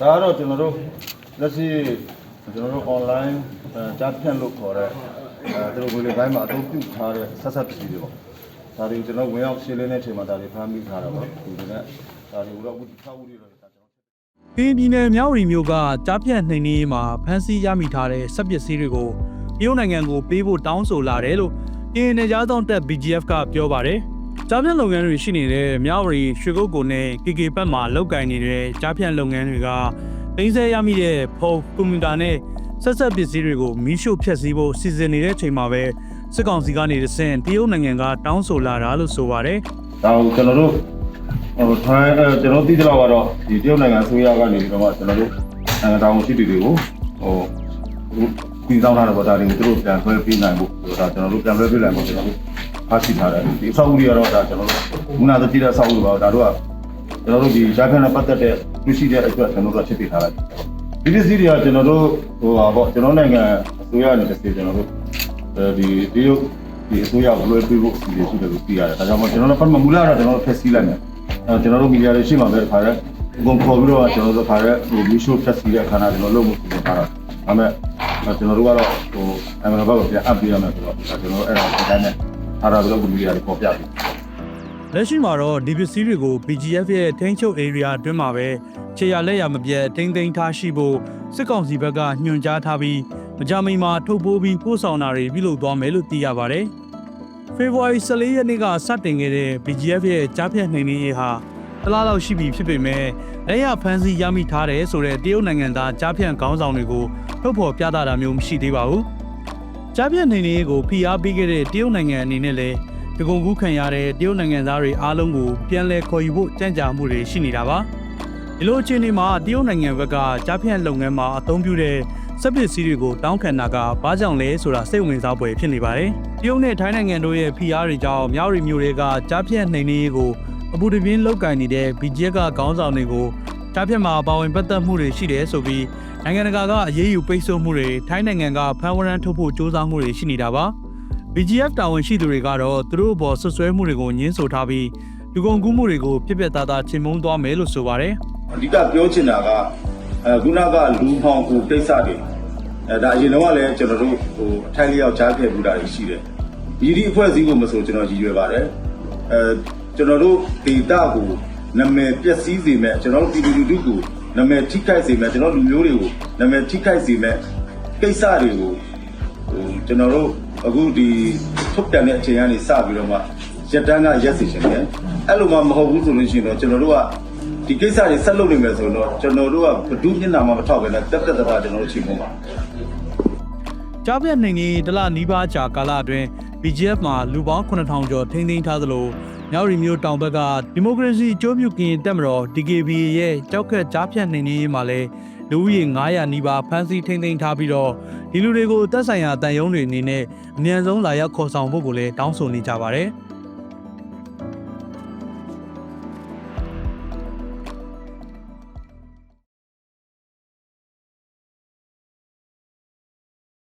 ဒါကတော့ကျွန်တော်တို့လက်ရှိကျွန်တော်တို့ online အဲကြားဖြန့်လို့ခေါ်တဲ့အဲသူတို့ဝင်လေပိုင်းမှာအသုံးပြုထားတဲ့ဆက်ဆက်ပစ္စည်းတွေပေါ့ဒါတွေကျွန်တော်ဝင်ရောက်ရှင်းလင်းတဲ့အချိန်မှာဒါတွေဖမ်းမိထားတာပေါ့ဒီလိုနဲ့ဒါတွေကိုတော့အခုထောက်ဦးတွေတော့ဒါကျွန်တော်ကရင်ပြည်နယ်မြောက်ရီမြို့ကကြားဖြတ်နှိမ်နင်းရေးမှာဖမ်းဆီးရမိထားတဲ့စက်ပစ္စည်းတွေကိုတရုတ်နိုင်ငံကိုပေးဖို့တောင်းဆိုလာတယ်လို့ကရင်နယ်ကြားဆောင်တပ် BGF ကပြောပါတယ်။ ကြားဖြတ်လုပ်ငန်းတွေရှိနေတဲ့မြောက်ရီရွှေကုတ်ကိုနဲ့ KK ဘက်မှာလုပ်ကင်နေတဲ့ကြားဖြတ်လုပ်ငန်းတွေကတင်းဆဲရမိတဲ့ဖုန်းကွန်ပျူတာနဲ့ဆက်ဆက်ပစ္စည်းတွေကိုမီးရှို့ဖျက်ဆီးဖို့စီစဉ်နေတဲ့အချိန်မှာပဲစစ်ကောင်စီကနေတဆင့်တရုတ်နိုင်ငံကတောင်းဆိုလာတာလို့ဆိုပါတယ်။ဒါကိုကျွန်တော်တို့ဟိုထိုင်းအဲကျွန်တော်သိကြတော့ကတော့ဒီတရုတ်နိုင်ငံအစိုးရကနေပြီးတော့မှကျွန်တော်တို့နိုင်ငံတော်ရှိတီတွေကိုဟိုပြည်ဆောင်ထားတဲ့ဗော်ဒါတွေကိုသူတို့ပြန်ဆွဲပေးနိုင်ဖို့ဒါကျွန်တော်တို့ပြန်ဆွဲပေးနိုင်ဖို့ကျွန်တော်တို့ အားရှိထားတယ်ဒီအဆောက်အဦတွေကတော့ဒါကျွန်တော်တို့ခုနကသိတဲ့အဆောက်အဦတွေပါဒါတို့ကကျွန်တော်တို့ဒီရှားခန်းနဲ့ပတ်သက်တဲ့တွေ့ရှိတဲ့အတွက်ကျွန်တော်တို့ချက်ပေးထားလိုက်ဒီပစ္စည်းတွေကကျွန်တော်တို့ဟိုပါပေါ့ကျွန်တော်နိုင်ငံအစိုးရအနေနဲ့ကျွန်တော်တို့အဲဒီတရုတ်ဒီအစိုးရကိုလွှဲပေးဖို့အစီအစဉ်ရှိတယ်လို့သိရတယ်ဒါကြောင့်မို့ကျွန်တော်တို့ပထမမူလကတော့ကျွန်တော်တို့ဖက်စီးလိုက်မယ်အဲကျွန်တော်တို့မီဒီယာတွေရှိမှပဲခါရဲဘုံခေါ်ပြီးတော့ကျွန်တော်တို့ခါရဲဟိုမီရှိုးဖက်စီးတဲ့ခါနာကျွန်တော်လုပ်မှုပြင်ထားတာဒါပေမဲ့ကျွန်တော်တို့ကတော့ဟိုအမှန်တော့ပြန်အပ်ပေးရမယ်ဆိုတော့ကျွန်တော်အဲ့ဒါဒီတိုင်းနဲ့ အားရတော့မီဒီယာတွေပေါ်ပြပြီလက်ရှိမှာတော့ဒီပစ္စည်းတွေကို BGF ရဲ့ထိန်းချုပ် area အတွင်းမှာပဲခြေရလက်ရမပြတ်တင်းသိမ်းထားရှိဖို့စစ်ကောင်စီဘက်ကညွှန်ကြားထားပြီးမကြမီမှာထုတ်ပိုးပြီးပို့ဆောင်တာတွေပြုလုပ်သွားမယ်လို့သိရပါတယ်။ဖေဖော်ဝါရီ14ရက်နေ့ကစတင်ခဲ့တဲ့ BGF ရဲ့ကြားဖြတ်နှိမ်နင်းရေးဟာတလားလောက်ရှိပြီဖြစ်ပေမဲ့လက်ရဖမ်းဆီးရမိထားတယ်ဆိုတဲ့တရုတ်နိုင်ငံသားကြားဖြတ်ခေါင်းဆောင်တွေကိုထုတ်ဖော်ပြသတာမျိုးမရှိသေးပါဘူး။ ကြားဖြတ်နှိမ်နင်းရေးကိုဖိအားပေးခဲ့တဲ့တရုတ်နိုင်ငံအနေနဲ့လည်းတကုံကူးခံရတဲ့တရုတ်နိုင်ငံသားတွေအားလုံးကိုပြန်လည်ခေါ်ယူဖို့ကြံ့ကြာမှုတွေရှိနေတာပါဒီလိုအခြေအနေမှာတရုတ်နိုင်ငံဘက်ကကြားဖြန့်လုပ်ငန်းမှာအသုံးပြုတဲ့စက်ပစ္စည်းတွေကိုတောင်းခံတာကဘာကြောင့်လဲဆိုတာစိတ်ဝင်စားဖွယ်ဖြစ်နေပါတယ်တရုတ်နဲ့ထိုင်းနိုင်ငံတို့ရဲ့ဖိအားတွေကြောင့်မြောက်ရီမျိုးတွေကကြားဖြန့်နှိမ်နင်းရေးကိုအပူတပြင်းလောက်ကင်နေတဲ့ BGF ကခေါင်းဆောင်တွေကိုကြားဖြန့်မှာပါဝင်ပတ်သက်မှုတွေရှိတယ်ဆိုပြီး နိုင်ငံတကာကအရေးယူပိတ်ဆို့မှုတွေထိုင်းနိုင်ငံကဖမ်းဝရမ်းထုတ်ဖို့ကြိုးစားမှုတွေရှိနေတာပါ BGF တာဝန်ရှိသူတွေကတော့သူတို့ဘော်ဆွဆွဲမှုတွေကိုညှင်းဆိုထားပြီးလူကုန်ကူးမှုတွေကိုပြက်ပြက်သားသားချိန်မုံသွားမယ်လို့ဆိုပါတယ်အဓိကပြောချင်တာကအဲခုနကလူဟောင်ကိုကိစ္စတွေအဲဒါအရင်တော့ကလည်းကျွန်တော်တို့ဟိုအထိုက်လျောက်ကြားခဲ့မှုတာတွေရှိတယ်။ဒီဒီအဖွဲ့အစည်းကိုမဆိုကျွန်တော်ရည်ရွယ်ပါတယ်။အဲကျွန်တော်တို့ဒေတာကိုနာမည်ပျက်စီးစေမဲ့ကျွန်တော်တို့ပြည်သူလူထုကို နာမည်ထိခိုက်စေမဲ့ကျွန်တော်လူမျိုးတွေကိုနာမည်ထိခိုက်စေမဲ့ကိစ္စတွေကိုဟိုကျွန်တော်တို့အခုဒီထုတ်ပြန်တဲ့အချိန်ကနေစပြီးတော့မှရက်တန်းကရက်စီရှင်တယ်။အဲ့လိုမှမဟုတ်ဘူးဆိုလို့ရှိရင်တော့ကျွန်တော်တို့ကဒီကိစ္စတွေဆက်လုပ်နိုင်မယ်ဆိုတော့ကျွန်တော်တို့ကဘဒုမျက်နှာမှမထောက်ပဲနဲ့တက်တက်တတာကျွန်တော်တို့ချိန်ကုန်ပါ။ကြားပြတ်နိုင်နေဒလနီးပါးကြာကာလအတွင်း BGF မှာလူပေါင်း9000ကျော်ထိန်းသိမ်းထားသလို မြောက်ရီမျိုးတောင်ဘက်ကဒီမိုကရေစီအကျိုးပြုကရင်တက်မတော် DKB ရဲ့ကြောက်ခက်ကြားဖြတ်နိုင်နေမှာလဲလူဦးရေ900နီးပါးဖမ်းဆီးထိန်းသိမ်းထားပြီးတော့ဒီလူတွေကိုတက်ဆိုင်ရာတန်ယုံတွေအနေနဲ့အမြန်ဆုံးလာရောက်ခေါ်ဆောင်ဖို့ကိုလည်းတောင်းဆိုနေကြပါတယ်။